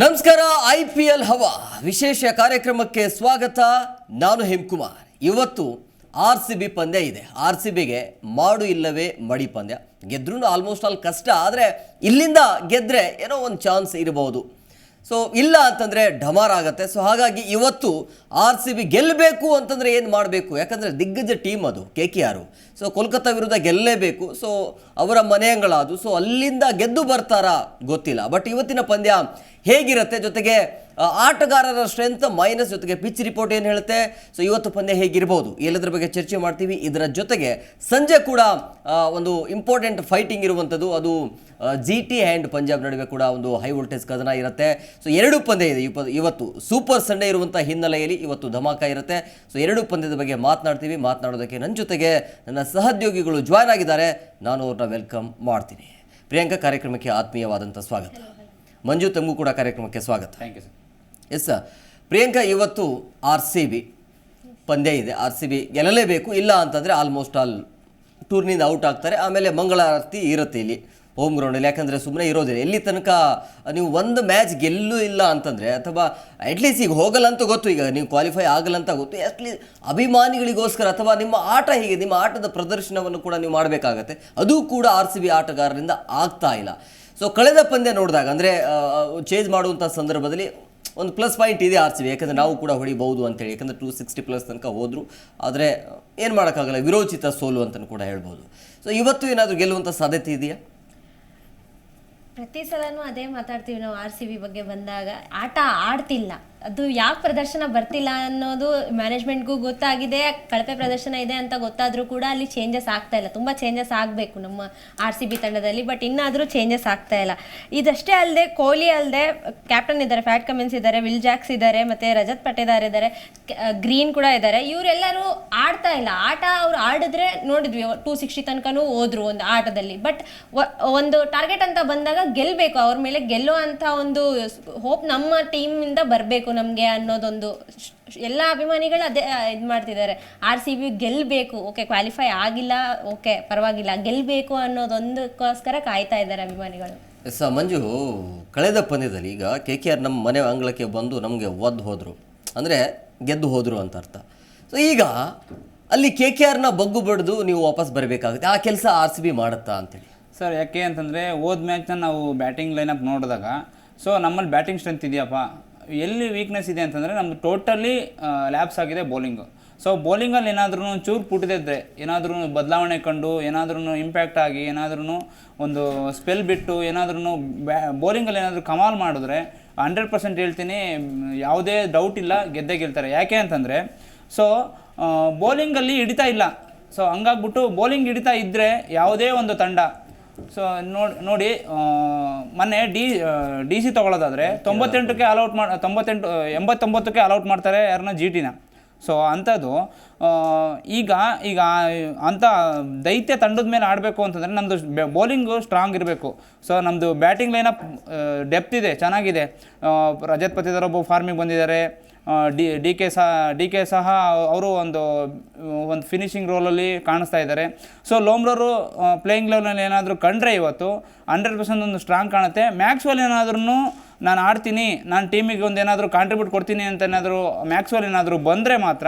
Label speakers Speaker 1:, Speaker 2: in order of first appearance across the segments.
Speaker 1: ನಮಸ್ಕಾರ, I P L ಹವಾ. ವಿಶೇಷ ಕಾರ್ಯಕ್ರಮಕ್ಕೆ ಸ್ವಾಗತ. ನಾನು ಹೇಮ್ಕುಮಾರ್. ಇವತ್ತು ಆರ್ ಸಿ ಬಿ ಪಂದ್ಯ ಇದೆ. ಆರ್ ಸಿ ಬಿಗೆ ಮಾಡು ಇಲ್ಲವೇ ಮಡಿ ಪಂದ್ಯ. ಗೆದ್ರೂ ಆಲ್ಮೋಸ್ಟ್ ಆಲ್ ಕಷ್ಟ, ಆದರೆ ಇಲ್ಲಿಂದ ಗೆದ್ದರೆ ಏನೋ ಒಂದು ಚಾನ್ಸ್ ಇರಬಹುದು. ಸೊ ಇಲ್ಲ ಅಂತಂದರೆ ಢಮಾರ್ ಆಗುತ್ತೆ. ಸೊ ಹಾಗಾಗಿ ಇವತ್ತು ಆರ್ ಸಿ ಬಿ ಗೆಲ್ಲಬೇಕು ಅಂತಂದರೆ ಏನು ಮಾಡಬೇಕು? ಯಾಕಂದರೆ ದಿಗ್ಗಜ ಟೀಮ್ ಅದು, K K R so Kolkata ವಿರುದ್ಧ ಗೆಲ್ಲಲೇಬೇಕು ಸೊ ಅವರ ಮನೆಯಂಗಳದು ಸೊ ಅಲ್ಲಿಂದ ಗೆದ್ದು ಬರ್ತಾರಾ ಗೊತ್ತಿಲ್ಲ. ಬಟ್ ಇವತ್ತಿನ ಪಂದ್ಯ ಹೇಗಿರುತ್ತೆ ಜೊತೆಗೆ ಆಟಗಾರರ ಸ್ಟ್ರೆಂತ್ ಮೈನಸ್ ಜೊತೆಗೆ ಪಿಚ್ ರಿಪೋರ್ಟ್ ಏನು ಹೇಳುತ್ತೆ? ಸೊ ಇವತ್ತು ಪಂದ್ಯ ಹೇಗಿರ್ಬೋದು? ಎಲ್ಲದರ ಬಗ್ಗೆ ಚರ್ಚೆ ಮಾಡ್ತೀವಿ. ಇದರ ಜೊತೆಗೆ ಸಂಜೆ ಕೂಡ ಒಂದು ಇಂಪಾರ್ಟೆಂಟ್ ಫೈಟಿಂಗ್ ಇರುವಂಥದ್ದು. ಅದು ಜಿ ಟಿ ಆ್ಯಂಡ್ ಪಂಜಾಬ್ ನಡುವೆ ಕೂಡ ಒಂದು ಹೈ ವೋಲ್ಟೇಜ್ ಕದನ ಇರುತ್ತೆ. ಸೊ ಎರಡು ಪಂದ್ಯ ಇದೆ. ಇವತ್ತು ಸೂಪರ್ ಸಂಡೇ ಇರುವಂಥ ಹಿನ್ನೆಲೆಯಲ್ಲಿ ಇವತ್ತು ಧಮಾಕ ಇರುತ್ತೆ. ಸೊ ಎರಡು ಪಂದ್ಯದ ಬಗ್ಗೆ ಮಾತನಾಡ್ತೀವಿ. ಮಾತನಾಡೋದಕ್ಕೆ ನನ್ನ ಜೊತೆಗೆ ನನ್ನ ಸಹೋದ್ಯೋಗಿಗಳು ಜಾಯ್ನ್ ಆಗಿದ್ದಾರೆ. ನಾನು ಅವ್ರನ್ನ ವೆಲ್ಕಮ್ ಮಾಡ್ತೀನಿ. ಪ್ರಿಯಾಂಕಾ, ಕಾರ್ಯಕ್ರಮಕ್ಕೆ ಆತ್ಮೀಯವಾದಂಥ ಸ್ವಾಗತ. ಮಂಜು ತಂಗು ಕೂಡ ಕಾರ್ಯಕ್ರಮಕ್ಕೆ ಸ್ವಾಗತ.
Speaker 2: Thank you sir
Speaker 1: yes sir Priyanka ಇವತ್ತು ಆರ್ ಸಿ ಬಿ ಪಂದ್ಯ ಇದೆ. ಆರ್ ಸಿ ಬಿ ಗೆಲ್ಲಲೇಬೇಕು ಇಲ್ಲ ಅಂತಂದರೆ ಆಲ್ಮೋಸ್ಟ್ ಆಲ್ ಟೂರ್ನಿಂದ ಔಟ್ ಆಗ್ತಾರೆ. ಆಮೇಲೆ ಮಂಗಳಾರತಿ ಇರುತ್ತೆ ಇಲ್ಲಿ ಹೋಮ್ ಗ್ರೌಂಡಲ್ಲಿ ಯಾಕಂದರೆ ಸುಮ್ಮನೆ ಇರೋದಿಲ್ಲ. ಎಲ್ಲಿ ತನಕ ನೀವು ಒಂದು ಮ್ಯಾಚ್ ಗೆಲ್ಲೂ ಇಲ್ಲ ಅಂತಂದರೆ ಅಥವಾ ಅಟ್ಲೀಸ್ಟ್ ಈಗ ಹೋಗಲ್ಲ ಅಂತ ಗೊತ್ತು. ಈಗ ನೀವು ಕ್ವಾಲಿಫೈ ಆಗಲ್ಲ ಅಂತ ಗೊತ್ತು. ಅಟ್ಲೀಸ್ಟ್ ಅಭಿಮಾನಿಗಳಿಗೋಸ್ಕರ ಅಥವಾ ನಿಮ್ಮ ಆಟ ಹೀಗೆ ನಿಮ್ಮ ಆಟದ ಪ್ರದರ್ಶನವನ್ನು ಕೂಡ ನೀವು ಮಾಡಬೇಕಾಗತ್ತೆ. ಅದು ಕೂಡ ಆರ್ ಸಿ ಬಿ ಆಟಗಾರರಿಂದ ಆಗ್ತಾ ಇಲ್ಲ. ಸೊ ಕಳೆದ ಪಂದ್ಯ ನೋಡಿದಾಗ, ಅಂದರೆ ಚೇಂಜ್ ಮಾಡುವಂಥ ಸಂದರ್ಭದಲ್ಲಿ ಒಂದು ಪ್ಲಸ್ ಪಾಯಿಂಟ್ ಇದೆ ಆರ್ ಸಿ ಬಿ ಯಾಕಂದರೆ ನಾವು ಕೂಡ ಹೊಡಿಬಹುದು ಅಂತೇಳಿ. ಯಾಕಂದರೆ ಟೂ ಸಿಕ್ಸ್ಟಿ ಪ್ಲಸ್ ತನಕ ಹೋದರು. ಆದರೆ, ಏನು ಮಾಡೋಕ್ಕಾಗಲ್ಲ, ವಿರೋಚಿತ ಸೋಲು ಅಂತಲೂ ಕೂಡ ಹೇಳ್ಬೋದು. ಸೊ ಇವತ್ತು ಏನಾದರೂ ಗೆಲ್ಲುವಂಥ ಸಾಧ್ಯತೆ ಇದೆಯಾ?
Speaker 3: ಪ್ರತಿ ಸಲನೂ ಅದೇ ಮಾತಾಡ್ತೀವಿ ನಾವು ಆರ್ ಸಿ ಬಿ ಬಗ್ಗೆ ಬಂದಾಗ. ಆಟ ಆಡ್ತಿಲ್ಲ. ಅದು ಯಾಕೆ ಪ್ರದರ್ಶನ ಬರ್ತಿಲ್ಲ ಅನ್ನೋದು ಮ್ಯಾನೇಜ್ಮೆಂಟ್ಗೂ ಗೊತ್ತಾಗಿದೆ, ಕಳಪೆ ಪ್ರದರ್ಶನ ಇದೆ ಅಂತ ಗೊತ್ತಾದರೂ ಕೂಡ ಅಲ್ಲಿ ಚೇಂಜಸ್ ಆಗ್ತಾ ಇಲ್ಲ. ತುಂಬ ಚೇಂಜಸ್ ಆಗಬೇಕು ನಮ್ಮ ಆರ್ ಸಿ ಬಿ ತಂಡದಲ್ಲಿ ಬಟ್ ಇನ್ನಾದರೂ ಚೇಂಜಸ್ ಆಗ್ತಾ ಇಲ್ಲ. ಇದಷ್ಟೇ ಅಲ್ಲದೆ ಕೊಹ್ಲಿ ಅಲ್ಲದೆ ಕ್ಯಾಪ್ಟನ್ ಇದ್ದಾರೆ ಫ್ಯಾಟ್ ಕಮಿನ್ಸ್ ಇದ್ದಾರೆ ವಿಲ್ ಜಾಕ್ಸ್ ಇದ್ದಾರೆ, ಮತ್ತು ರಜತ್ ಪಟೇದಾರ್ ಇದ್ದಾರೆ ಗ್ರೀನ್ ಕೂಡ ಇದ್ದಾರೆ. ಇವರೆಲ್ಲರೂ ಆಡ್ತಾ ಇಲ್ಲ. ಆಟ ಅವ್ರು ಆಡಿದ್ರೆ ನೋಡಿದ್ವಿ ಟೂ ಸಿಕ್ಸ್ಟಿ ತನಕನೂ ಹೋದ್ರು ಒಂದು ಆಟದಲ್ಲಿ. ಬಟ್ ಒಂದು ಟಾರ್ಗೆಟ್ ಅಂತ ಬಂದಾಗ ಗೆಲ್ಲಬೇಕು ಅವ್ರ ಮೇಲೆ ಗೆಲ್ಲೋ ಅಂತ ಒಂದು ಹೋಪ್ ನಮ್ಮ ಟೀಮಿಂದ ಬರಬೇಕು ನಮಗೆ ಅನ್ನೋದೊಂದು ಎಲ್ಲ ಅಭಿಮಾನಿಗಳು ಅದೇ ಇದು ಮಾಡ್ತಿದ್ದಾರೆ. ಆರ್ ಸಿ ಬಿ ಗೆಲ್ಲಬೇಕು ಓಕೆ ಕ್ವಾಲಿಫೈ ಆಗಿಲ್ಲ ಓಕೆ ಪರವಾಗಿಲ್ಲ ಗೆಲ್ಲಬೇಕು ಅನ್ನೋದೊಂದಕ್ಕೋಸ್ಕರ ಕಾಯ್ತಾ ಇದ್ದಾರೆ ಅಭಿಮಾನಿಗಳು.
Speaker 1: ಸ ಮಂಜು ಕಳೆದ ಪಂದ್ಯದಲ್ಲಿ ಈಗ ಕೆ ಕೆ ಆರ್ ನಮ್ಮ ಮನೆ ಅಂಗಳಕ್ಕೆ ಬಂದು ನಮಗೆ ಒದ್ದು ಹೋದರು. ಅಂದರೆ ಗೆದ್ದು ಹೋದರು ಅಂತ ಅರ್ಥ. ಸೊ ಈಗ ಅಲ್ಲಿ ಕೆ ಕೆ ಆರ್ನ ಬಗ್ಗು ಬಡಿದು ನೀವು ವಾಪಸ್ ಬರಬೇಕಾಗುತ್ತೆ. ಆ ಕೆಲಸ ಆರ್ ಸಿ ಬಿ ಮಾಡುತ್ತಾ ಅಂತೇಳಿ.
Speaker 2: ಸರ್ ಯಾಕೆ ಅಂತಂದರೆ ಹೋದ ಮ್ಯಾಚ್ನ ನಾವು ಬ್ಯಾಟಿಂಗ್ ಲೈನಪ್ ನೋಡಿದಾಗ ಸೊ ನಮ್ಮಲ್ಲಿ ಬ್ಯಾಟಿಂಗ್ ಸ್ಟ್ರೆಂತ್ ಇದೆಯಪ್ಪ. ಎಲ್ಲಿ ವೀಕ್ನೆಸ್ ಇದೆ ಅಂತಂದರೆ ನಮ್ಮದು ಟೋಟಲಿ ಲ್ಯಾಬ್ಸ್ ಆಗಿದೆ ಬೌಲಿಂಗು ಸೊ ಬೌಲಿಂಗಲ್ಲಿ ಏನಾದ್ರೂ ಚೂರು ಪುಟ್ಟಿದ್ರೆ ಏನಾದ್ರೂ ಬದಲಾವಣೆ ಕಂಡು ಏನಾದ್ರೂ ಇಂಪ್ಯಾಕ್ಟ್ ಆಗಿ ಏನಾದ್ರೂ ಒಂದು ಸ್ಪೆಲ್ ಬಿಟ್ಟು ಏನಾದ್ರೂ ಬ್ಯಾ ಬೌಲಿಂಗಲ್ಲಿ ಏನಾದರೂ ಕಮಾಲ್ ಮಾಡಿದ್ರೆ ಹಂಡ್ರೆಡ್ ಪರ್ಸೆಂಟ್ ಹೇಳ್ತೀನಿ, ಯಾವುದೇ ಡೌಟ್ ಇಲ್ಲ, ಗೆದ್ದೇ ಗೆಲ್ತಾರೆ. ಯಾಕೆ ಅಂತಂದರೆ ಸೊ ಬೌಲಿಂಗಲ್ಲಿ ಹಿಡಿತಾ ಇಲ್ಲ. ಸೊ ಹಂಗಾಗ್ಬಿಟ್ಟು ಬೌಲಿಂಗ್ ಹಿಡಿತಾ ಇದ್ದರೆ ಯಾವುದೇ ಒಂದು ತಂಡ ಸೊ ನೋಡಿ ನೋಡಿ ಮೊನ್ನೆ ಡಿ ಡಿ ಸಿ ತೊಗೊಳೋದಾದರೆ ತೊಂಬತ್ತೆಂಟಕ್ಕೆ ಅಲೌಟ್ ಮಾಡಿ ತೊಂಬತ್ತೆಂಟು ಎಂಬತ್ತೊಂಬತ್ತಕ್ಕೆ ಅಲೌಟ್ ಮಾಡ್ತಾರೆ ಯಾರನ್ನ ಜಿ ಟಿನ ಸೊ ಅಂಥದ್ದು ಈಗ ಈಗ ಅಂಥ ದೈತ್ಯ ತಂಡದ ಮೇಲೆ ಆಡಬೇಕು ಅಂತಂದರೆ ನಮ್ಮದು ಬೌಲಿಂಗು ಸ್ಟ್ರಾಂಗ್ ಇರಬೇಕು. ಸೊ ನಮ್ಮದು ಬ್ಯಾಟಿಂಗ್ ಲೈನಪ್ ಡೆಪ್ತ್ ಇದೆ ಚೆನ್ನಾಗಿದೆ. ರಜತ್ ಪತಿದಾರ್ ಒಬ್ಬ ಫಾರ್ಮಿಗೆ ಬಂದಿದ್ದಾರೆ. ಡಿ ಕೆ ಸಹ, ಡಿ ಕೆ ಸಹ ಅವರು ಒಂದು ಒಂದು ಫಿನಿಶಿಂಗ್ ರೋಲಲ್ಲಿ ಕಾಣಿಸ್ತಾ ಇದ್ದಾರೆ. ಸೊ ಲೋಮ್ರವರು ಪ್ಲೇಯಿಂಗ್ ಲೆವೆಲಲ್ಲಿ ಏನಾದರೂ ಕಂಡ್ರೆ ಇವತ್ತು ಹಂಡ್ರೆಡ್ ಪರ್ಸೆಂಟ್ ಒಂದು ಸ್ಟ್ರಾಂಗ್ ಕಾಣುತ್ತೆ. ಮ್ಯಾಕ್ಸ್ವೆಲ್ ಏನಾದ್ರೂ ನಾನು ಆಡ್ತೀನಿ, ನಾನು ಟೀಮಿಗೆ ಒಂದು ಏನಾದರೂ ಕಾಂಟ್ರಿಬ್ಯೂಟ್ ಕೊಡ್ತೀನಿ ಅಂತ ಏನಾದರೂ ಮ್ಯಾಕ್ಸ್ವೆಲ್ ಏನಾದರೂ ಬಂದರೆ ಮಾತ್ರ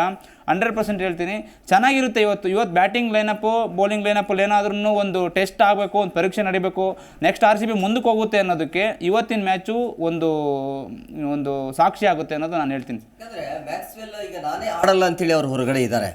Speaker 2: ಹಂಡ್ರೆಡ್ ಪರ್ಸೆಂಟ್ ಹೇಳ್ತೀನಿ. ಚೆನ್ನಾಗಿರುತ್ತೆ ಇವತ್ತು ಇವತ್ತು ಬ್ಯಾಟಿಂಗ್ ಲೈನಪ್ಪು ಬೌಲಿಂಗ್ ಲೈನಪ್ಪಲ್ಲಿ ಏನಾದ್ರೂ ಒಂದು ಟೆಸ್ಟ್ ಆಗಬೇಕು, ಒಂದು ಪರೀಕ್ಷೆ ನಡಿಬೇಕು. ನೆಕ್ಸ್ಟ್ ಆರ್ ಸಿ ಬಿ ಮುಂದಕ್ಕೆ ಹೋಗುತ್ತೆ ಅನ್ನೋದಕ್ಕೆ ಇವತ್ತಿನ ಮ್ಯಾಚು ಒಂದು ಒಂದು ಸಾಕ್ಷಿ ಆಗುತ್ತೆ ಅನ್ನೋದು ನಾನು ಹೇಳ್ತೀನಿ.
Speaker 1: ಆಡಲ್ಲ ಅಂತೇಳಿ ಅವ್ರು ಹೊರಗಡೆ ಇದ್ದಾರೆ.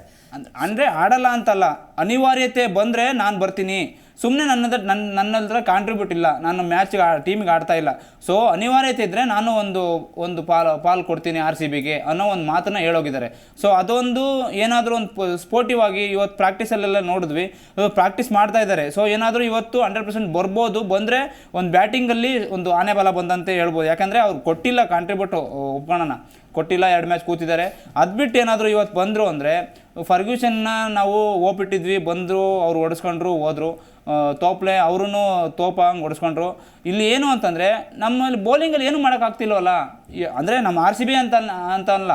Speaker 2: ಅಂದ್ರೆ ಆಡಲ್ಲ ಅಂತಲ್ಲ. ಅನಿವಾರ್ಯತೆ ಬಂದರೆ ನಾನು ಬರ್ತೀನಿ. ಸುಮ್ಮನೆ ನನ್ನ ಹತ್ರ- ನನ್ನ ನನ್ನ ಕಾಂಟ್ರಿಬ್ಯೂಟ್ ಇಲ್ಲ. ನಾನು ಮ್ಯಾಚ್ಗೆ ಟೀಮಿಗೆ ಆಡ್ತಾ ಇಲ್ಲ. ಸೊ ಅನಿವಾರ್ಯತೆ ಇದ್ದರೆ ನಾನು ಒಂದು ಒಂದು ಪಾಲ್ ಪಾಲ್ ಕೊಡ್ತೀನಿ ಆರ್ ಸಿ ಬಿಗೆ ಅನ್ನೋ ಒಂದು ಮಾತನ್ನು ಹೇಳೋಗಿದ್ದಾರೆ. ಸೊ ಅದೊಂದು ಏನಾದರೂ ಒಂದು ಸ್ಪೋರ್ಟಿವ್ ಆಗಿ ಇವತ್ತು ಪ್ರಾಕ್ಟೀಸಲ್ಲೆಲ್ಲ ನೋಡಿದ್ವಿ. ಪ್ರಾಕ್ಟೀಸ್ ಮಾಡ್ತಾ ಇದ್ದಾರೆ. ಸೊ ಏನಾದರೂ ಇವತ್ತು ಹಂಡ್ರೆಡ್ ಪರ್ಸೆಂಟ್ ಬರ್ಬೋದು. ಬಂದರೆ ಒಂದು ಬ್ಯಾಟಿಂಗಲ್ಲಿ ಒಂದು ಆನೆ ಬಲ ಬಂದಂತೆ ಹೇಳ್ಬೋದು. ಯಾಕಂದರೆ ಅವ್ರು ಕೊಟ್ಟಿಲ್ಲ ಕಾಂಟ್ರಿಬ್ಯೂಟ್ ಒಪ್ಪಣನ. ಕೊಟ್ಟಿಲ್ಲ, ಎರಡು ಮ್ಯಾಚ್ ಕೂತಿದ್ದಾರೆ. ಅದು ಬಿಟ್ಟು ಏನಾದರೂ ಇವತ್ತು ಬಂದರು ಅಂದರೆ ಫರ್ಗ್ಯೂಷನ್ನ ನಾವು ಓಪಿಟ್ಟಿದ್ವಿ ಬಂದರು, ಅವ್ರು ಹೊಡೆಸ್ಕೊಂಡ್ರು ಹೋದರು. ತೋಪ್ಲೆ ಅವ್ರೂ ತೋಪ ಹಂಗೆ ಹೊಡೆಸ್ಕೊಂಡ್ರು ಇಲ್ಲಿ ಏನು ಅಂತಂದರೆ, ನಮ್ಮಲ್ಲಿ ಬೌಲಿಂಗಲ್ಲಿ ಏನು ಮಾಡೋಕ್ಕಾಗ್ತಿಲ್ವಲ್ಲ? ಅಂದರೆ ನಮ್ಮ ಆರ್ ಸಿ ಬಿ ಅಂತ ಅಂತ ಅಲ್ಲ.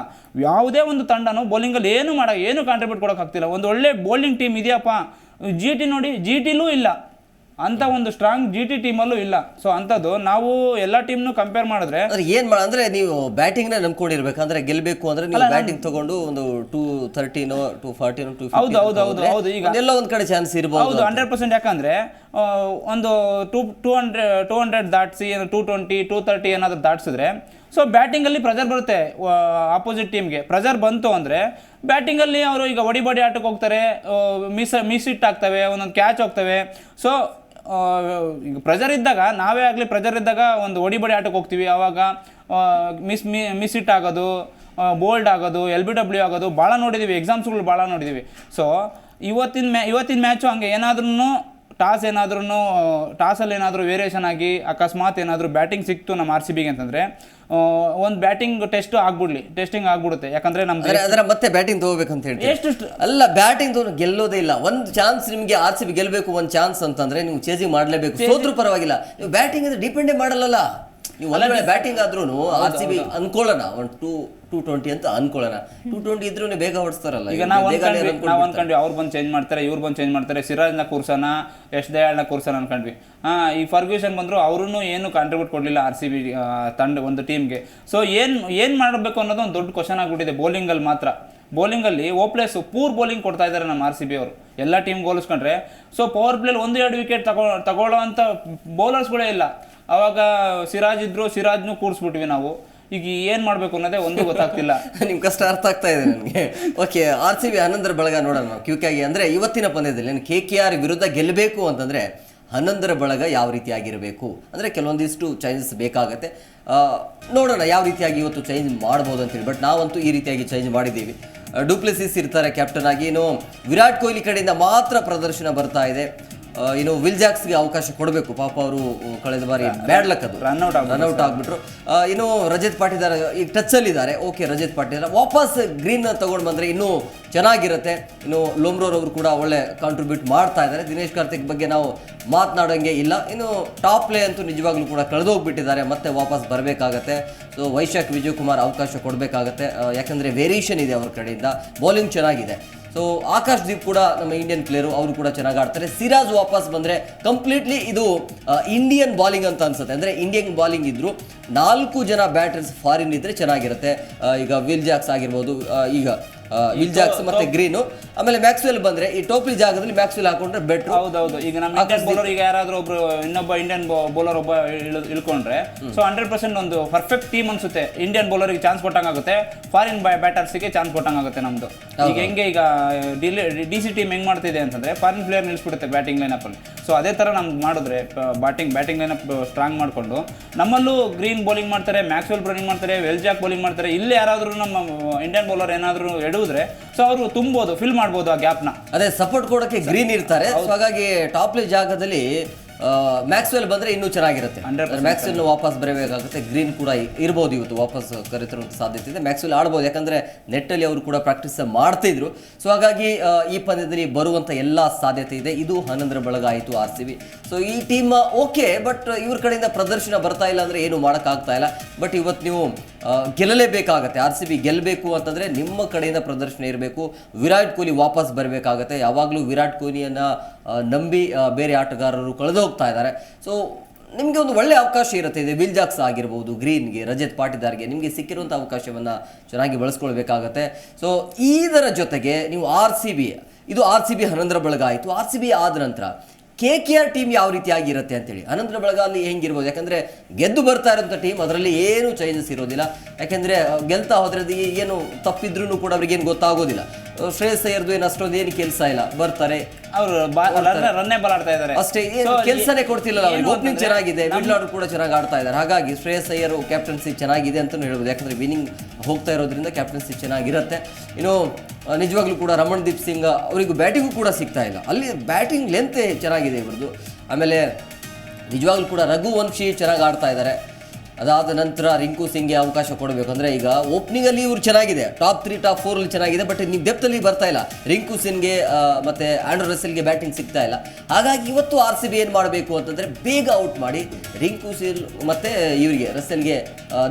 Speaker 2: ಯಾವುದೇ ಒಂದು ತಂಡನೂ ಬೌಲಿಂಗಲ್ಲಿ ಏನು ಮಾಡೋ, ಏನು ಕಾಂಟ್ರಿಬ್ಯೂಟ್ ಕೊಡೋಕ್ಕಾಗ್ತಿಲ್ಲ. ಒಂದು ಒಳ್ಳೆ ಬೌಲಿಂಗ್ ಟೀಮ್ ಇದೆಯಪ್ಪ. ಜಿ ಟಿ ನೋಡಿ ಜಿ ಟಿಲೂ ಇಲ್ಲ. ಅಂತ ಒಂದು ಸ್ಟ್ರಾಂಗ್ ಜಿ ಟಿ ಟೀಮಲ್ಲೂ ಇಲ್ಲ. ಸೊ ಅಂಥದ್ದು ನಾವು ಎಲ್ಲ ಟೀಮ್ನು ಕಂಪೇರ್ ಮಾಡಿದ್ರೆ
Speaker 1: ಅಂದ್ರೆ ಏನ್ ಮಾಡ ಅಂದ್ರೆ ನೀವು ಬ್ಯಾಟಿಂಗ್ನ ನಂಬ್ಕೊಂಡಿರ್ಬೇಕು. ಅಂದ್ರೆ ಗೆಲ್ಬೇಕು ಅಂದ್ರೆ ನೀವು ಬ್ಯಾಟಿಂಗ್ ತಗೊಂಡು ಒಂದು ಟೂ ತರ್ಟೀನೋ ಟೂ ಫಾರ್ಟಿನೋ ಟೂ
Speaker 2: ಹೌದು, ಹೌದು, ಹೌದು, ಹೌದು, ಈಗ-
Speaker 1: ಎಲ್ಲ ಒಂದ್ ಕಡೆ ಚಾನ್ಸ್ ಇರಬಹುದು
Speaker 2: ಹೌದು ಹಂಡ್ರೆಡ್ ಪರ್ಸೆಂಟ್ ಯಾಕಂದ್ರೆ ಆ, ಒಂದು two two hundred two hundred ದಾಟಿಸಿ two twenty two thirty ಏನಾದ್ರು ದಾಟ್ಸಿದ್ರೆ ಸೊ ಬ್ಯಾಟಿಂಗಲ್ಲಿ ಪ್ರೆಜರ್ ಬರುತ್ತೆ ಆಪೋಸಿಟ್ ಟೀಮ್ಗೆ ಪ್ರೆಜರ್ ಬಂತು ಅಂದರೆ ಬ್ಯಾಟಿಂಗಲ್ಲಿ ಅವರು ಈಗ ಒಡಿಬಡಿ ಆಟಕ್ಕೆ ಹೋಗ್ತಾರೆ ಮಿಸ್ ಮಿಸ್ ಹಿಟ್ ಆಗ್ತವೆ ಒಂದೊಂದು ಕ್ಯಾಚ್ ಹೋಗ್ತವೆ. ಸೊ ಈಗ ಪ್ರೆಜರ್ ಇದ್ದಾಗ, ನಾವೇ ಆಗಲಿ ಪ್ರೆಜರ್ ಇದ್ದಾಗ ಒಂದು ಒಡಿಬಡಿ ಆಟಕ್ಕೆ ಹೋಗ್ತೀವಿ. ಆವಾಗ ಮಿಸ್ ಮಿ ಮಿಸ್ ಇಟ್ ಆಗೋದು ಬೋಲ್ಡ್ ಆಗೋದು ಎಲ್ ಬಿ ಡಬ್ಲ್ಯೂ ಆಗೋದು ಭಾಳ ನೋಡಿದ್ದೀವಿ ಎಕ್ಸಾಮ್ಸ್ಗಳು ಭಾಳ ನೋಡಿದ್ದೀವಿ ಸೊ ಇವತ್ತಿನ ಮ್ಯಾ, ಇವತ್ತಿನ ಮ್ಯಾಚು ಹಂಗೆ ಏನಾದ್ರೂ ಟಾಸ್ ಏನಾದ್ರೂ ಟಾಸಲ್ಲಿ ಏನಾದರೂ ವೇರಿಯೇಷನ್ ಆಗಿ ಅಕಸ್ಮಾತ್ ಏನಾದರೂ ಬ್ಯಾಟಿಂಗ್ ಸಿಕ್ತು ನಮ್ಮ ಆರ್ ಸಿ ಬಿಗೆ ಅಂತಂದರೆ ಒಂದು ಬ್ಯಾಟಿಂಗ್ ಟೆಸ್ಟ್ ಆಗ್ಬಿಡ್ಲಿ ಟೆಸ್ಟಿಂಗ್ ಆಗ್ಬಿಡುತ್ತೆ. ಯಾಕಂದ್ರೆ ನಮ್ದು
Speaker 1: ಅಂದ್ರೆ ಮತ್ತೆ ಬ್ಯಾಟಿಂಗ್ ತಗೋಬೇಕಂತ ಹೇಳಿ
Speaker 2: ಎಷ್ಟು
Speaker 1: ಅಲ್ಲ ಬ್ಯಾಟಿಂಗ್ ತಗೊಂಡು ಗೆಲ್ಲೋದೇ ಇಲ್ಲ. ಒಂದು ಚಾನ್ಸ್ ನಿಮಗೆ ಆರ್ ಸಿ ಬಿ ಗೆಲ್ಲಬೇಕು ಒಂದು ಚಾನ್ಸ್ ಅಂತಂದ್ರೆ ನೀವು ಚೇಸಿಂಗ್ ಮಾಡಲೇಬೇಕು. ಸೋತ್ರು ಪರವಾಗಿಲ್ಲ. ನೀವು ಬ್ಯಾಟಿಂಗ್ ಅಂದ್ರೆ ಡಿಪೆಂಡೇ ಮಾಡಲ್ಲ ನೀವು ಒಂದ್ ವೇಳೆ ಬ್ಯಾಟಿಂಗ್ ಆದ್ರೂ ಆರ್ ಸಿ ಬಿ ಅನ್ಕೊಳ್ಳೋಣ. ಒಂದು ಟೂ ಟೂ ಟ್ವೆಂಟಿ ಅಂತ ಅನ್ಕೊಳ್ಳೋಣ. ಟೂ ಟ್ವೆಂಟಿ ಇದ್ರೂ ಬೇಗ ಹೊಡಿಸ್ತಾರಲ್ಲ
Speaker 2: ಈಗ ನಾವು ಅನ್ಕೊಂಡ್ವಿ ನಾವು ಅನ್ಕೊಂಡ್ವಿ ಅವ್ರು ಬಂದು ಚೇಂಜ್ ಮಾಡ್ತಾರೆ ಇವ್ರು ಬಂದು ಚೇಂಜ್ ಮಾಡ್ತಾರೆ ಸಿರಾಜ್ನ ಕೂರ್ಸೋಣ ಯಶ್ ದಯಾಳ್ನ ಕೂರ್ಸೋಣ ಅನ್ಕೊಂಡ್ವಿ. ಈ ಫರ್ಗ್ಯೂಷನ್ ಬಂದ್ರು ಅವ್ರೂ ಏನು ಕಾಂಟ್ರಿಬ್ಯೂಟ್ ಕೊಡಲಿಲ್ಲ ಆರ್ ಸಿ ಬಿ ತಂಡ ಒಂದು ಟೀಮ್ಗೆ ಸೊ ಏನು ಏನು ಮಾಡಬೇಕು ಅನ್ನೋದು ಒಂದು ದೊಡ್ಡ ಕ್ವಶನ್ ಆಗಿಬಿಟ್ಟಿದೆ ಬೌಲಿಂಗಲ್ಲಿ ಮಾತ್ರ. ಬೌಲಿಂಗಲ್ಲಿ ಓಪ್ಲೇಸ್ ಪೂರ್ ಬೌಲಿಂಗ್ ಕೊಡ್ತಾ ಇದ್ದಾರೆ ನಮ್ಮ ಆರ್ ಸಿ ಬಿ ಅವರು. ಎಲ್ಲ ಟೀಮ್ ಹೋಲಿಸ್ಕೊಂಡ್ರೆ. ಸೊ ಪವರ್ ಪ್ಲೇಲಿ ಒಂದು ಎರಡು ವಿಕೆಟ್ ತಗೋ ತಗೊಳ್ಳೋ ಅಂಥ ಬೌಲರ್ಸ್ಗಳೇ ಇಲ್ಲ. ಅವಾಗ ಸಿರಾಜ್ ಇದ್ರು, ಸಿರಾಜ್ನು ಕೂರಿಸ್ಬಿಟ್ವಿ ನಾವು. ಈಗ ಏನು ಮಾಡಬೇಕು ಅನ್ನೋದೇ ಒಂದು ಗೊತ್ತಾಗ್ತಿಲ್ಲ.
Speaker 1: ನಿಮ್ ಕಷ್ಟ ಅರ್ಥ ಆಗ್ತಾ ಇದೆ ನನಗೆ. ಓಕೆ ಆರ್ ಸಿ ಬಿ ಹನ್ನೊಂದರ ಬಳಗ ನೋಡೋಣ ನಾವು ಕ್ಯೂಕಾಗಿ ಅಂದ್ರೆ ಇವತ್ತಿನ ಪಂದ್ಯದಲ್ಲಿ ಕೆ ಕೆ ಆರ್ ವಿರುದ್ಧ ಗೆಲ್ಲಬೇಕು ಅಂತಂದ್ರೆ ಹನ್ನೊಂದರ ಬಳಗ ಯಾವ ರೀತಿಯಾಗಿರಬೇಕು? ಅಂದ್ರೆ ಕೆಲವೊಂದಿಷ್ಟು ಚೇಂಜಸ್ ಬೇಕಾಗತ್ತೆ. ನೋಡೋಣ ಯಾವ ರೀತಿಯಾಗಿ ಇವತ್ತು ಚೇಂಜ್ ಮಾಡ್ಬೋದು ಅಂತೇಳಿ. ಬಟ್ ನಾವಂತೂ ಈ ರೀತಿಯಾಗಿ ಚೇಂಜ್ ಮಾಡಿದ್ದೀವಿ. ಡೂಪ್ಲೆಸಿಸ್ ಇರ್ತಾರೆ ಕ್ಯಾಪ್ಟನ್ ಆಗಿ. ಇನ್ನು ವಿರಾಟ್ ಕೊಹ್ಲಿ ಕಡೆಯಿಂದ ಮಾತ್ರ ಪ್ರದರ್ಶನ ಬರ್ತಾ ಇದೆ. ಇನ್ನು ವಿಲ್ ಜಾಕ್ಸ್ಗೆ ಅವಕಾಶ ಕೊಡಬೇಕು. ಪಾಪ ಅವರು ಕಳೆದ ಬಾರಿ ಬ್ಯಾಡ್ ಲಕ್ ಅದು.
Speaker 2: Run out.
Speaker 1: ರನ್ಔಟ್ ಆಗ್ಬಿಟ್ರು ಇನ್ನು ರಜತ್ ಪಾಟಿದಾರ್ ಈಗ ಟಚ್ ಅಲ್ಲಿ ಇದ್ದಾರೆ ಓಕೆ ರಜತ್ ಪಾಟೀದಾರ ವಾಪಸ್ ಗ್ರೀನ್ ತಗೊಂಡು ಬಂದರೆ ಇನ್ನೂ ಚೆನ್ನಾಗಿರುತ್ತೆ. ಇನ್ನು ಲೋಮ್ರೋರ್ ಅವರು ಕೂಡ ಒಳ್ಳೆ ಕಾಂಟ್ರಿಬ್ಯೂಟ್ ಮಾಡ್ತಾ ಇದ್ದಾರೆ ದಿನೇಶ್ ಕಾರ್ತಿಕ್ ಬಗ್ಗೆ ನಾವು ಮಾತನಾಡೋಂಗೆ ಇಲ್ಲ. ಇನ್ನು ಟಾಪ್ ಪ್ಲೇ ಅಂತೂ ನಿಜವಾಗ್ಲೂ ಕೂಡ ಕಳೆದೋಗ್ಬಿಟ್ಟಿದ್ದಾರೆ. ಮತ್ತೆ ವಾಪಸ್ ಬರಬೇಕಾಗತ್ತೆ. ಸೊ ವೈಶಾಖ್ ವಿಜಯ್ ಕುಮಾರ್ ಅವಕಾಶ ಕೊಡಬೇಕಾಗತ್ತೆ. ಯಾಕಂದರೆ ವೇರಿಯೇಷನ್ ಇದೆ ಅವ್ರ ಕಡೆಯಿಂದ. ಬೌಲಿಂಗ್ ಚೆನ್ನಾಗಿದೆ. ಸೊ ಆಕಾಶ್ ದೀಪ್ ಕೂಡ ನಮ್ಮ ಇಂಡಿಯನ್ ಪ್ಲೇಯರು ಅವರು ಕೂಡ ಚೆನ್ನಾಗಿ ಆಡ್ತಾರೆ. ಸಿರಾಜ್ ವಾಪಸ್ ಬಂದರೆ ಕಂಪ್ಲೀಟ್ಲಿ ಇದು ಇಂಡಿಯನ್ ಬಾಲಿಂಗ್ ಅಂತ ಅನ್ಸುತ್ತೆ. ಅಂದರೆ ಇಂಡಿಯನ್ ಬಾಲಿಂಗ್ ಇದ್ರು ನಾಲ್ಕು ಜನ ಬ್ಯಾಟರ್ಸ್ ಫಾರಿನ್ ಇದ್ರೆ ಚೆನ್ನಾಗಿರುತ್ತೆ. ಈಗ ವಿಲ್ ಜಾಕ್ಸ್ ಆಗಿರ್ಬೋದು ಈಗ ವಿಲ್ ಜಾಕ್ಸ್ ಮತ್ತೆ ಗ್ರೀನು ಆಮೇಲೆ ಮ್ಯಾಕ್ಸ್ವೆಲ್ ಬಂದ್ರೆ ಈ ಟೋಪಿ ಜಾಗದಲ್ಲಿ ಮ್ಯಾಕ್ಸ್ವೆಲ್ ಹಾಕೊಂಡ್ರೆ ಬೆಟರ್
Speaker 2: ಹೌದೌದು. ಈಗ ನಮ್ಮ ಇಂಡಿಯನ್ ಬೌಲರ್ ಈಗ ಯಾರಾದ್ರೂ ಒಬ್ರು ಇನ್ನೊಬ್ಬ ಇಂಡಿಯನ್ ಬೌಲರ್ ಒಬ್ಬ ಇಳ್ಕೊಂಡ್ರೆ ಸೊ ಹಂಡ್ರೆಡ್ ಪರ್ಸೆಂಟ್ ಒಂದು ಪರ್ಫೆಕ್ಟ್ ಟೀಮ್ ಅನ್ಸುತ್ತೆ. ಇಂಡಿಯನ್ ಬೌಲರ್ಗೆ ಚಾನ್ಸ್ ಕೊಟ್ಟಂಗಾಗುತ್ತೆ. ಫಾರಿನ್ ಬ್ಯಾಟರ್ಸ್ಗೆ ಚಾನ್ಸ್ ಕೊಟ್ಟಂಗಾಗುತ್ತೆ ನಮ್ದು. ಈಗ ಹೆಂಗೆ ಈಗ ಡಿ ಸಿ ಟೀಮ್ ಹೆಂಗ್ ಮಾಡ್ತಿದೆ ಅಂತಂದ್ರೆ ಫಾರಿನ್ ಪ್ಲೇಯರ್ ನಿಲ್ಸ್ಬಿಡುತ್ತೆ ಬ್ಯಾಟಿಂಗ್ ಲೈನಪ್ ಅಲ್ಲಿ. ಸೊ ಅದೇ ತರ ನಮ್ಗೆ ಮಾಡಿದ್ರೆ ಬ್ಯಾಟಿಂಗ್ ಬ್ಯಾಟಿಂಗ್ ಲೈನಪ್ ಸ್ಟ್ರಾಂಗ್ ಮಾಡ್ಕೊಂಡು ನಮ್ಮಲ್ಲೂ ಗ್ರೀನ್ ಬೌಲಿಂಗ್ ಮಾಡ್ತಾರೆ ಮ್ಯಾಕ್ಸ್ವೆಲ್ ಬೌಲಿಂಗ್ ಮಾಡ್ತಾರೆ ವೆಲ್ ಜಾಕ್ ಬೌಲಿಂಗ್ ಮಾಡ್ತಾರೆ. ಇಲ್ಲಿ ಯಾರಾದ್ರೂ ನಮ್ಮ ಇಂಡಿಯನ್ ಬೌಲರ್ ಏನಾದರೂ ಎಡುವುದ್ರೆ ಸೊ ಅವರು ತುಂಬೋದು ಫಿಲ್ ಮಾಡ್ಬೋದು ಆ ಗ್ಯಾಪ್ನ
Speaker 1: ಅದೇ ಸಪೋರ್ಟ್ ಕೊಡೋಕೆ ಗ್ರೀನ್ ಇರ್ತಾರೆ. ಸೊ ಹಾಗಾಗಿ ಟಾಪ್ಲಿ ಜಾಗದಲ್ಲಿ ಮ್ಯಾಕ್ಸ್ವೆಲ್ ಬಂದ್ರೆ ಇನ್ನೂ ಚೆನ್ನಾಗಿರುತ್ತೆ.
Speaker 2: 100%
Speaker 1: ಮ್ಯಾಕ್ಸ್ವೆಲ್ ವಾಪಸ್ ಬರಬೇಕಾಗುತ್ತೆ. ಗ್ರೀನ್ ಕೂಡ ಇ- ಇರ್ಬೋದು ಇವತ್ತು ವಾಪಸ್ ಕರೆತರುವಂತ ಸಾಧ್ಯತೆ ಇದೆ. ಮ್ಯಾಕ್ಸ್ವೆಲ್ ಆಡ್ಬೋದು. ಯಾಕಂದ್ರೆ ನೆಟ್ಟಲ್ಲಿ ಅವರು ಕೂಡ ಪ್ರಾಕ್ಟೀಸ್ ಮಾಡ್ತಿದ್ರು. ಸೊ ಹಾಗಾಗಿ ಆ, ಈ ಪಂದ್ಯದಲ್ಲಿ ಬರುವಂತ ಎಲ್ಲಾ ಸಾಧ್ಯತೆ ಇದೆ. ಇದು ಹನ್ನೊಂದರ ಬಳಗ ಆಯಿತು ಆರ್ ಸಿ ಬಿ. ಸೊ ಈ ಟೀಮ್ ಓಕೆ ಬಟ್ ಇವ್ರ ಕಡೆಯಿಂದ ಪ್ರದರ್ಶನ ಬರ್ತಾ ಇಲ್ಲ ಅಂದ್ರೆ ಏನು ಮಾಡೋಕ್ಕಾಗ್ತಾ ಇಲ್ಲ. ಬಟ್ ಇವತ್ತು ನೀವು ಗೆಲ್ಲಲೇಬೇಕಾಗತ್ತೆ. ಆರ್ ಸಿ ಬಿ ಗೆಲ್ಲಬೇಕು ಅಂತಂದರೆ ನಿಮ್ಮ ಕಡೆಯಿಂದ ಪ್ರದರ್ಶನ ಇರಬೇಕು. ವಿರಾಟ್ ಕೊಹ್ಲಿ ವಾಪಸ್ ಬರಬೇಕಾಗತ್ತೆ. ಯಾವಾಗಲೂ ವಿರಾಟ್ ಕೊಹ್ಲಿಯನ್ನು ನಂಬಿ ಬೇರೆ ಆಟಗಾರರು ಕಳೆದು ಹೋಗ್ತಾ ಇದ್ದಾರೆ. ಸೊ ನಿಮಗೆ ಒಂದು ಒಳ್ಳೆ ಅವಕಾಶ ಇರುತ್ತೆ. ಇದೆ ವಿಲ್ಜಾಕ್ಸ್ ಆಗಿರ್ಬೋದು, ಗ್ರೀನ್ಗೆ, ರಜತ್ ಪಾಟಿದಾರ್ಗೆ. ನಿಮಗೆ ಸಿಕ್ಕಿರುವಂಥ ಅವಕಾಶವನ್ನು ಚೆನ್ನಾಗಿ ಬಳಸ್ಕೊಳ್ಬೇಕಾಗತ್ತೆ. ಸೊ ಇದರ ಜೊತೆಗೆ ನೀವು ಆರ್ ಸಿ ಬಿ, ಇದು ಆರ್ ಸಿ ಬಿ ಹನ್ನೊಂದರ ಬಳಗ ಆಯಿತು. ಆರ್ ಸಿ ಬಿ ಆದ ನಂತರ ಕೆ ಕೆ ಆರ್ ಟೀಮ್ ಯಾವ ರೀತಿಯಾಗಿರುತ್ತೆ ಅಂತೇಳಿ. ಅನಂತರ ಬೆಳಗಾವಲ್ಲಿ ಹೆಂಗಿರ್ಬೋದು? ಯಾಕಂದರೆ ಗೆದ್ದು ಬರ್ತಾ ಇರೋಂಥ ಟೀಮ್ ಅದರಲ್ಲಿ ಏನೂ ಚೇಂಜಸ್ ಇರೋದಿಲ್ಲ. ಯಾಕೆಂದರೆ ಗೆಲ್ತಾ ಹೋದ್ರೆ ಏನು ತಪ್ಪಿದ್ರೂ ಕೂಡ ಅವ್ರಿಗೇನು ಗೊತ್ತಾಗೋದಿಲ್ಲ. ಶ್ರೇಯಸ್ ಅಯ್ಯರ್ದು ಏನು ಅಷ್ಟೊಂದು ಏನು ಕೆಲಸ ಇಲ್ಲ ಬರ್ತಾರೆ.
Speaker 2: ಅವರು ರನ್ನೇ ಬಾಲ್ ಆಡ್ತಾ ಇದ್ದಾರೆ.
Speaker 1: ಅಷ್ಟೇ ಏನು ಕೆಲಸನೇ ಕೊಡ್ತಿಲ್ಲ ಅವ್ರಿಗೆ. ಓಪನಿಂಗ್ ಚೆನ್ನಾಗಿದೆ ಮಿಡ್ಲ್ ಆರ್ಡರ್ ಕೂಡ ಚೆನ್ನಾಗಿ ಆಡ್ತಾ ಇದ್ದಾರೆ. ಹಾಗಾಗಿ ಶ್ರೇಯಸ್ ಅಯ್ಯರ್ ಕ್ಯಾಪ್ಟನ್ಸಿ ಚೆನ್ನಾಗಿದೆ ಅಂತಲೂ ಹೇಳ್ಬೋದು. ಯಾಕಂದ್ರೆ ವಿನಿಂಗ್ ಹೋಗ್ತಾ ಇರೋದ್ರಿಂದ ಕ್ಯಾಪ್ಟನ್ಸಿ ಚೆನ್ನಾಗಿರುತ್ತೆ. ಇನ್ನು ನಿಜವಾಗ್ಲೂ ಕೂಡ ರಮಣ್ದೀಪ್ ಸಿಂಗ್ ಅವರಿಗೂ ಬ್ಯಾಟಿಂಗು ಕೂಡ ಸಿಗ್ತಾ ಇಲ್ಲ. ಅಲ್ಲಿ ಬ್ಯಾಟಿಂಗ್ ಲೆಂತ್ ಚೆನ್ನಾಗಿದೆ ಇವ್ರದ್ದು ಆಮೇಲೆ ನಿಜವಾಗ್ಲೂ ಕೂಡ ರಘು ವಂಶಿ ಚೆನ್ನಾಗಿ ಆಡ್ತಾ ಇದ್ದಾರೆ. ಅದಾದ ನಂತರ ರಿಂಕು ಸಿಂಗ್ಗೆ ಅವಕಾಶ ಕೊಡಬೇಕು ಅಂದರೆ ಈಗ ಓಪನಿಂಗಲ್ಲಿ ಇವ್ರು ಚೆನ್ನಾಗಿದೆ. ಟಾಪ್ ತ್ರೀ ಟಾಪ್ ಫೋರಲ್ಲಿ ಚೆನ್ನಾಗಿದೆ ಬಟ್ ನೀವು ಡೆಪ್ತಲ್ಲಿ ಬರ್ತಾ ಇಲ್ಲ. ರಿಂಕು ಸಿನ್ಗೆ ಮತ್ತು ರಸಲ್ಗೆ ರಸೆಲ್ಗೆ ಬ್ಯಾಟಿಂಗ್ ಸಿಗ್ತಾ ಇಲ್ಲ. ಹಾಗಾಗಿ ಇವತ್ತು ಆರ್ ಸಿ ಬಿ ಏನು ಮಾಡಬೇಕು ಅಂತಂದರೆ ಬೇಗ ಔಟ್ ಮಾಡಿ ರಿಂಕು ಸಿಲ್ ಮತ್ತು ಇವರಿಗೆ ರಸೆಲ್ಗೆ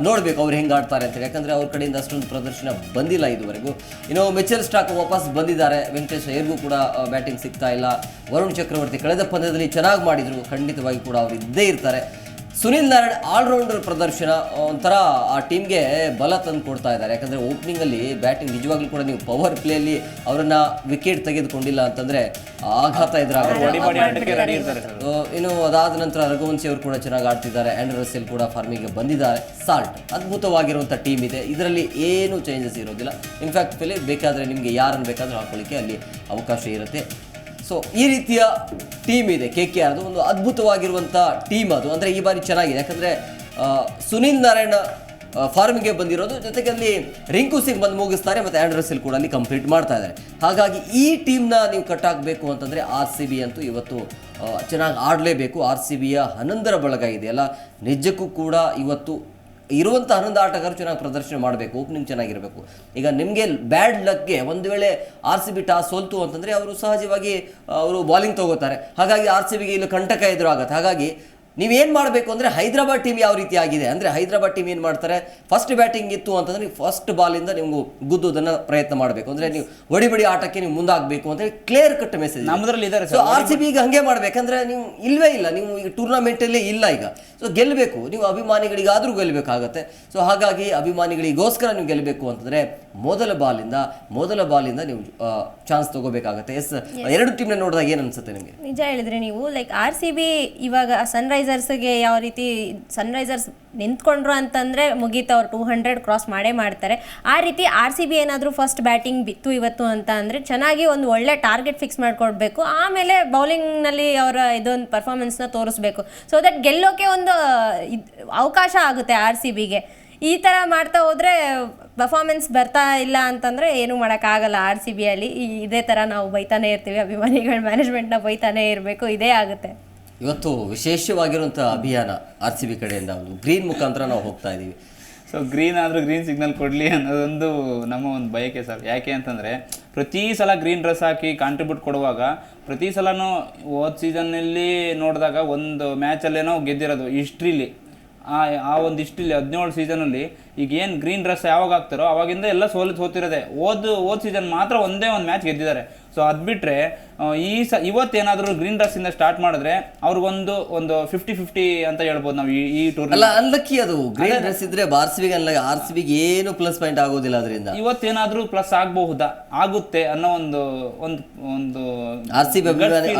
Speaker 1: ನೋಡಬೇಕು ಅವ್ರು ಹೆಂಗೆ ಆಡ್ತಾರೆ ಅಂತ ಯಾಕಂದರೆ ಅವ್ರ ಕಡೆಯಿಂದ ಅಷ್ಟೊಂದು ಪ್ರದರ್ಶನ ಬಂದಿಲ್ಲ ಇದುವರೆಗೂ. ಇನ್ನು ಮೆಚಲ್ ಸ್ಟಾಕ್ ವಾಪಸ್ ಬಂದಿದ್ದಾರೆ. ವೆಂಕಟೇಶ್ ಅಯ್ಯರ್ಗೂ ಕೂಡ ಬ್ಯಾಟಿಂಗ್ ಸಿಗ್ತಾ ಇಲ್ಲ. ವರುಣ್ ಚಕ್ರವರ್ತಿ ಕಳೆದ ಪಂದ್ಯದಲ್ಲಿ ಚೆನ್ನಾಗಿ ಮಾಡಿದರು. ಖಂಡಿತವಾಗಿ ಕೂಡ ಅವರು ಇದ್ದೇ ಇರ್ತಾರೆ. ಸುನಿಲ್ ನಾರಾಯಣ್ ಆಲ್ರೌಂಡರ್ ಪ್ರದರ್ಶನ ಒಂಥರ ಆ ಟೀಮ್ಗೆ ಬಲ ತಂದು ಕೊಡ್ತಾ ಇದ್ದಾರೆ ಯಾಕಂದರೆ ಓಪನಿಂಗಲ್ಲಿ ಬ್ಯಾಟಿಂಗ್ ನಿಜವಾಗ್ಲೂ ಕೂಡ ನೀವು ಪವರ್ ಪ್ಲೇಯಲ್ಲಿ ಅವರನ್ನ ವಿಕೆಟ್ ತೆಗೆದುಕೊಂಡಿಲ್ಲ ಅಂತಂದರೆ ಆಘಾತ ಇದ್ರಾಗ ಇನ್ನು ಅದಾದ ನಂತರ ರಘುವಂಶಿ ಅವರು ಕೂಡ ಚೆನ್ನಾಗಿ ಆಡ್ತಿದ್ದಾರೆ ಆ್ಯಂಡ್ ರಸೆಲ್ ಕೂಡ ಫಾರ್ಮಿಗೆ ಬಂದಿದ್ದಾರೆ ಸಾಲ್ಟ್ ಅದ್ಭುತವಾಗಿರುವಂಥ ಟೀಮ್ ಇದೆ ಇದರಲ್ಲಿ ಏನೂ ಚೇಂಜಸ್ ಇರೋದಿಲ್ಲ ಇನ್ಫ್ಯಾಕ್ಟ್ ಬೇಕಾದರೆ ನಿಮಗೆ ಯಾರನ್ನು ಬೇಕಾದರೂ ಹಾಕೊಳ್ಳಿಕ್ಕೆ ಅಲ್ಲಿ ಅವಕಾಶ ಇರುತ್ತೆ ಸೊ ಈ ರೀತಿಯ ಟೀಮ್ ಇದೆ ಕೆ ಕೆ ಆರ್ದು ಒಂದು ಅದ್ಭುತವಾಗಿರುವಂಥ ಟೀಮ್ ಅದು. ಅಂದರೆ ಈ ಬಾರಿ ಚೆನ್ನಾಗಿದೆ. ಯಾಕಂದರೆ ಸುನೀಲ್ ನಾರಾಯಣ ಫಾರ್ಮಿಗೆ ಬಂದಿರೋದು. ಜೊತೆಗೆ ಅಲ್ಲಿ ರಿಂಕು ಸಿಂಗ್ ಬಂದು ಮುಗಿಸ್ತಾರೆ ಮತ್ತು ಆ್ಯಂಡ್ರಸಿಲ್ ಕೂಡ ಅಲ್ಲಿ ಕಂಪ್ಲೀಟ್ ಮಾಡ್ತಾ ಇದ್ದಾರೆ. ಹಾಗಾಗಿ ಈ ಟೀಮ್ನ ನೀವು ಕಟ್ಟಾಕಬೇಕು ಅಂತಂದರೆ ಆರ್ ಸಿ ಬಿ ಅಂತೂ ಇವತ್ತು ಚೆನ್ನಾಗಿ ಆಡಲೇಬೇಕು. ಆರ್ ಸಿ ಬಿಯ ಹನ್ನೊಂದರ ಬಳಗ ಇದೆಯಲ್ಲ. ನಿಜಕ್ಕೂ ಕೂಡ ಇವತ್ತು ಇರುವಂಥ ಹನ್ನೊಂದು ಆಟಗಾರರು ಚೆನ್ನಾಗಿ ಪ್ರದರ್ಶನ ಮಾಡಬೇಕು ಓಪನಿಂಗ್ ಚೆನ್ನಾಗಿರಬೇಕು. ಈಗ ನಿಮಗೆ ಬ್ಯಾಡ್ ಲಕ್ಗೆ ಒಂದು ವೇಳೆ ಆರ್ ಸಿ ಬಿ ಟಾಸ್ ಸೋಲ್ತು ಅಂತಂದರೆ ಅವರು ಸಹಜವಾಗಿ ಅವರು ಬಾಲಿಂಗ್ ತಗೋತಾರೆ. ಹಾಗಾಗಿ ಆರ್ ಸಿ ಬಿಗೆ ಇಲ್ಲಿ ಕಂಟಕ ಎದುರಾಗತ್ತೆ. ಹಾಗಾಗಿ ನೀವೇನು ಮಾಡಬೇಕು ಅಂದರೆ ಹೈದರಾಬಾದ್ ಟೀಮ್ ಯಾವ ರೀತಿ ಆಗಿದೆ? ಅಂದರೆ ಹೈದರಾಬಾದ್ ಟೀಮ್ ಏನು ಮಾಡ್ತಾರೆ? ಫಸ್ಟ್ ಬ್ಯಾಟಿಂಗ್ ಇತ್ತು ಅಂತಂದರೆ ನೀವು ಫಸ್ಟ್ ಬಾಲಿಂದ ನೀವು ಗುದ್ದುದನ್ನು ಪ್ರಯತ್ನ ಮಾಡಬೇಕು. ಅಂದರೆ ನೀವು ಒಡಿಬಡಿ ಬಡಿ ಆಟಕ್ಕೆ ನೀವು ಮುಂದಾಗಬೇಕು ಅಂತ ಕ್ಲಿಯರ್ ಕಟ್ ಮೆಸೇಜ್
Speaker 2: ನಮ್ಮದ್ರಲ್ಲಿ ಇದ್ದಾರೆ
Speaker 1: so
Speaker 2: sir
Speaker 1: R C B ಈಗ ಹಂಗೆ ಮಾಡಬೇಕಂದ್ರೆ ನೀವು ಇಲ್ಲವೇ ಇಲ್ಲ. ನೀವು ಈಗ ಟೂರ್ನಮೆಂಟಲ್ಲೇ ಇಲ್ಲ ಈಗ. ಸೊ ಗೆಲ್ಲಬೇಕು ನೀವು ಅಭಿಮಾನಿಗಳಿಗಾದರೂ ಗೆಲ್ಲಬೇಕಾಗತ್ತೆ ಸೊ ಹಾಗಾಗಿ ಅಭಿಮಾನಿಗಳಿಗೋಸ್ಕರ ನೀವು ಗೆಲ್ಲಬೇಕು ಅಂತಂದರೆ ಮೊದಲ ಬಾಲಿಂದ ಮೊದಲ ಬಾಲಿಂದ ನೀವು ಚಾನ್ಸ್ ತಗೋಬೇಕಾಗತ್ತೆ. ಎಸ್ ಎರಡು ಟೀಮ್ನ ನೋಡಿದಾಗ ಏನು ಅನ್ಸುತ್ತೆ ನಿಮಗೆ?
Speaker 3: ನಿಜ ಹೇಳಿದ್ರೆ ನೀವು ಲೈಕ್ ಆರ್ ಸಿ ಬಿ ಇವಾಗ ಸನ್ರೈಸರ್ಸ್ಗೆ ಯಾವ ರೀತಿ ಸನ್ರೈಸರ್ಸ್ ನಿಂತ್ಕೊಂಡ್ರು ಅಂತಂದರೆ ಮುಗೀತು ಅವ್ರು ಟೂ ಹಂಡ್ರೆಡ್ ಕ್ರಾಸ್ ಮಾಡೇ ಮಾಡ್ತಾರೆ. ಆ ರೀತಿ ಆರ್ ಸಿ ಬಿ ಏನಾದರೂ ಫಸ್ಟ್ ಬ್ಯಾಟಿಂಗ್ ಬಿತ್ತು ಇವತ್ತು ಅಂತ ಅಂದರೆ ಚೆನ್ನಾಗಿ ಒಂದು ಒಳ್ಳೆ ಟಾರ್ಗೆಟ್ ಫಿಕ್ಸ್ ಮಾಡಿಕೊಡ್ಬೇಕು. ಆಮೇಲೆ ಬೌಲಿಂಗ್ನಲ್ಲಿ ಅವರ ಇದೊಂದು ಪರ್ಫಾರ್ಮೆನ್ಸ್ನ ತೋರಿಸ್ಬೇಕು. ಸೊ ದಟ್ ಗೆಲ್ಲೋಕೆ ಒಂದು ಅವಕಾಶ ಆಗುತ್ತೆ ಆರ್ ಸಿ ಬಿಗೆ ಈ ಥರ ಮಾಡ್ತಾ ಹೋದರೆ ಪರ್ಫಾರ್ಮೆನ್ಸ್ ಬರ್ತಾ ಇಲ್ಲ ಅಂತಂದರೆ ಏನೂ ಮಾಡೋಕ್ಕಾಗಲ್ಲ ಆರ್ ಸಿ ಬಿಯಲ್ಲಿ ಇದೇ ಥರ ನಾವು ಬೈತಾನೆ ಇರ್ತೀವಿ, ಅಭಿಮಾನಿಗಳ ಮ್ಯಾನೇಜ್ಮೆಂಟ್ನ ಬೈತಾನೆ ಇರಬೇಕು, ಇದೇ ಆಗುತ್ತೆ.
Speaker 1: ಇವತ್ತು ವಿಶೇಷವಾಗಿರುವಂಥ ಅಭಿಯಾನ ಆರ್ ಸಿ ಬಿ ಕಡೆಯಿಂದ ಒಂದು ಗ್ರೀನ್ ಮುಖಾಂತರ ನಾವು ಹೋಗ್ತಾ ಇದ್ದೀವಿ
Speaker 2: ಸೊ ಗ್ರೀನ್ ಆದರೂ ಗ್ರೀನ್ ಸಿಗ್ನಲ್ ಕೊಡಲಿ ಅನ್ನೋದೊಂದು ನಮ್ಮ ಒಂದು ಬಯಕೆ ಸರ್. ಯಾಕೆ ಅಂತಂದರೆ, ಪ್ರತಿ ಸಲ ಗ್ರೀನ್ ಡ್ರೆಸ್ ಹಾಕಿ ಕಾಂಟ್ರಿಬ್ಯೂಟ್ ಕೊಡುವಾಗ ಪ್ರತಿ ಸಲನೂ ಹೋದ ಸೀಸನ್ನಲ್ಲಿ ನೋಡಿದಾಗ ಒಂದು ಮ್ಯಾಚಲ್ಲೇನೋ ಗೆದ್ದಿರೋದು ಹಿಸ್ಟ್ರಿಲಿ ಆ ಆ ಒಂದು ಹಿಸ್ಟ್ರಿಲಿ ಹದಿನೇಳು ಸೀಸನಲ್ಲಿ ಈಗ ಏನು ಗ್ರೀನ್ ಡ್ರೆಸ್ ಯಾವಾಗ ಹಾಕ್ತಾರೋ ಅವಾಗಿಂದ ಎಲ್ಲ ಸೋಲು ಸೋತಿರೋದೆ. ಓದ್ ಓದ್ ಸೀಸನ್ ಮಾತ್ರ ಒಂದೇ ಒಂದು ಮ್ಯಾಚ್ ಗೆದ್ದಿದ್ದಾರೆ. ಸೊ ಅದು ಬಿಟ್ಟರೆ ಈ ಸ ಇವತ್ತೇನಾದರೂ ಗ್ರೀನ್ ಡ್ರೆಸ್ಸಿಂದ ಸ್ಟಾರ್ಟ್ ಮಾಡಿದ್ರೆ ಅವ್ರಿಗೊಂದು ಒಂದು ಫಿಫ್ಟಿ ಫಿಫ್ಟಿ ಅಂತ ಹೇಳ್ಬೋದು ನಾವು ಈ ಈ ಟೂರ್ನಿ
Speaker 1: ಅಲ್ಲ ಅಲ್ಲಕ್ಕಿ ಅದು ಗ್ರೀನ್ ಡ್ರೆಸ್ ಇದ್ರೆ ಆರ್ ಸಿ ಬಿಗೆ ಅಲ್ಲ ಆರ್ ಸಿ ಬಿಗೆ ಏನು ಪ್ಲಸ್ ಪಾಯಿಂಟ್ ಆಗೋದಿಲ್ಲ ಅದರಿಂದ.
Speaker 2: ಇವತ್ತೇನಾದರೂ ಪ್ಲಸ್ ಆಗಬಹುದಾ? ಆಗುತ್ತೆ ಅನ್ನೋ ಒಂದು ಒಂದು ಒಂದು
Speaker 1: ಆರ್ ಸಿ ಬಿ.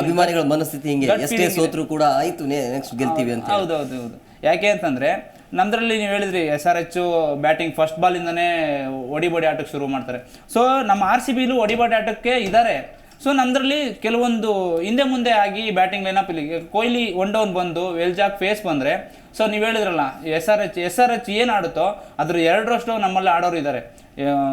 Speaker 1: ಅಭಿಮಾನಿಗಳ ಮನಸ್ಥಿತಿ ಹಿಂಗೆ. ಎಷ್ಟೇ ಸೋತ್ರು ಕೂಡ ಆಯ್ತು ನೆಕ್ಸ್ಟ್ ಗೆಲ್ತೀವಿ ಅಂತ
Speaker 2: ಹೌದು ಹೌದು ಹೌದು. ಯಾಕೆ ಅಂತಂದರೆ ನಮ್ಮದ್ರಲ್ಲಿ ನೀವು ಹೇಳಿದ್ರಿ S R H batting first ಬಾಲಿಂದನೇ ಒಡಿಬಡಿ ಆಟಕ್ಕೆ ಶುರು ಮಾಡ್ತಾರೆ. ಸೊ ನಮ್ಮ ಆರ್ ಸಿ ಬಿಲು ಒಡಿಬಡಿ ಆಟಕ್ಕೆ ಇದ್ದಾರೆ ಸೊ ನಮ್ಮದ್ರಲ್ಲಿ ಕೆಲವೊಂದು ಹಿಂದೆ ಮುಂದೆ ಆಗಿ ಬ್ಯಾಟಿಂಗ್ ಲೈನಪ್ ಇಲ್ಲಿ ಕೊಹ್ಲಿ ಒನ್ ಡೌನ್ ಬಂದು, ವೆಲ್ಜಾಕ್ ಫೇಸ್ ಬಂದ್ರೆ ಸೊ ನೀವು ಹೇಳಿದ್ರಲ್ಲ S R H S R H ಏನು ಆಡುತ್ತೋ ಅದ್ರ ಎರಡರಷ್ಟು ನಮ್ಮಲ್ಲಿ ಆಡೋರು ಇದ್ದಾರೆ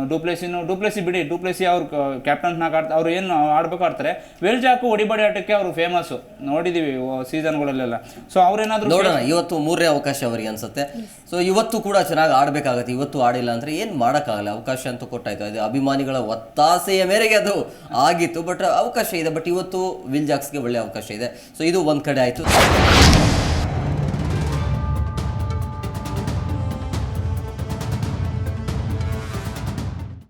Speaker 2: ಡೂಪ್ಲೇಸಿನು ಡೂಪ್ಲೇಸಿ ಬಿಡಿ ಡೂಪ್ಲೇಸಿ ಅವ್ರು ಕ್ಯಾಪ್ಟನ್ ಆಡ್ತಾ ಅವ್ರು ಏನು ಆಡ್ಬೇಕು ಆಡ್ತಾರೆ. ವೆಲ್ಜಾಕು ಒಡಿಬಡಿ ಆಟಕ್ಕೆ ಅವರು ಫೇಮಸ್ಸು ನೋಡಿದ್ದೀವಿ ಸೀಸನ್ಗಳಲ್ಲೆಲ್ಲ ಸೊ ಅವ್ರೇನಾದರೂ
Speaker 1: ನೋಡೋಣ ಇವತ್ತು ಮೂರನೇ ಅವಕಾಶ ಅವರಿಗೆ ಅನ್ಸುತ್ತೆ. ಸೊ ಇವತ್ತು ಕೂಡ ಚೆನ್ನಾಗಿ ಆಡಬೇಕಾಗತ್ತೆ. ಇವತ್ತು ಆಡಿಲ್ಲ ಅಂದರೆ ಏನು ಮಾಡೋಕ್ಕಾಗಲ್ಲ. ಅವಕಾಶ ಅಂತ ಕೊಟ್ಟಾಯ್ತು. ಅದು ಅಭಿಮಾನಿಗಳ ಒತ್ತಾಸೆಯ ಮೇರೆಗೆ ಅದು ಆಗಿತ್ತು. ಬಟ್ ಅವಕಾಶ ಇದೆ. ಬಟ್ ಇವತ್ತು ವಿಲ್ ಜಾಕ್ಸ್ಗೆ ಒಳ್ಳೆ ಅವಕಾಶ ಇದೆ. ಸೊ ಇದು ಒಂದು ಕಡೆ ಆಯ್ತು.